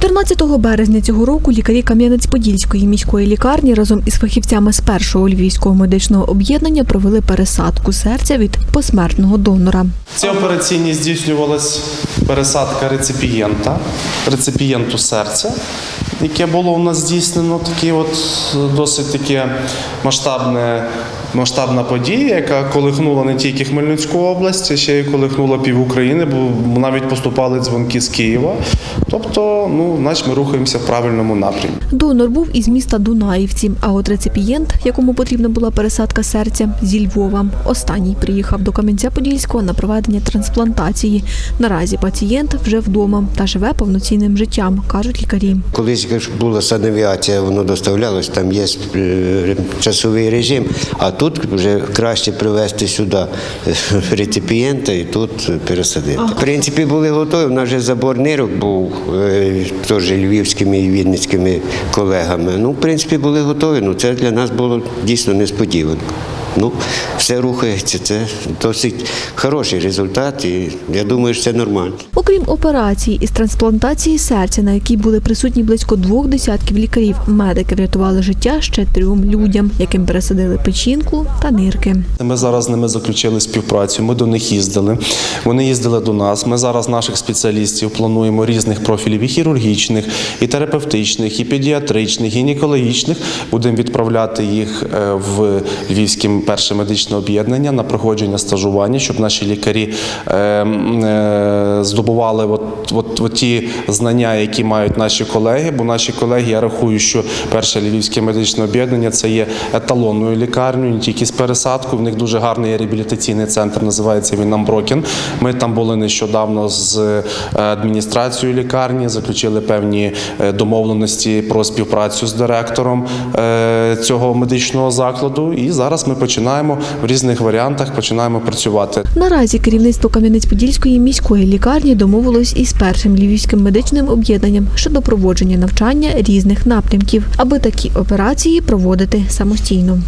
14 березня цього року лікарі Кам'янець-Подільської міської лікарні разом із фахівцями з першого львівського медичного об'єднання провели пересадку серця від посмертного донора. В цій операційній здійснювалась пересадка реципієнта, реципієнту серця, яке було у нас здійснено таке от досить таке масштабне. Масштабна подія, яка колихнула не тільки Хмельницьку область, а ще й колихнула пів України, бо навіть поступали дзвонки з Києва. Тобто, ну, значить, ми рухаємося в правильному напрямі. Донор був із міста Дунаївці, а от реципієнт, якому потрібна була пересадка серця, зі Львова. Останній приїхав до Кам'янця-Подільського на проведення трансплантації. Наразі пацієнт вже вдома та живе повноцінним життям, кажуть лікарі. Колись була санавіація, воно доставлялось, там є е, часовий режим, а тут вже краще привезти сюди реципієнта і тут пересадити. В принципі, були готові. У нас вже забор нирок був е, теж львівськими і вінницькими колегами. Ну, в принципі, були готові. Ну, це для нас було дійсно несподіванка. Ну, все рухається, це досить хороший результат, і я думаю, що це нормально. Окрім операції із трансплантації серця, на якій були присутні близько двох десятків лікарів, медики врятували життя ще трьом людям, яким пересадили печінку та нирки. Ми зараз з ними заключили співпрацю. Ми до них їздили. Вони їздили до нас. Ми зараз наших спеціалістів плануємо різних профілів і хірургічних, і терапевтичних, і педіатричних, і гінекологічних. Будемо відправляти їх е, в Львівське перше медичне об'єднання на проходження стажування, щоб наші лікарі е, е, здобували от, от, от ті знання, які мають наші колеги. Бо наші колеги, я рахую, що перше львівське медичне об'єднання це є еталонною лікарнею, не тільки з пересадкою. В них дуже гарний реабілітаційний центр, називається він Амброкін. Ми там були нещодавно з е, адміністрацією лікарні, заключили певні домовленості про співпрацю з директором цього медичного закладу. І зараз ми починаємо в різних варіантах починаємо працювати. Наразі керівництво Кам'янець-Подільської міської лікарні домовилось із першим львівським медичним об'єднанням щодо проводження навчання різних напрямків, аби такі операції проводити самостійно.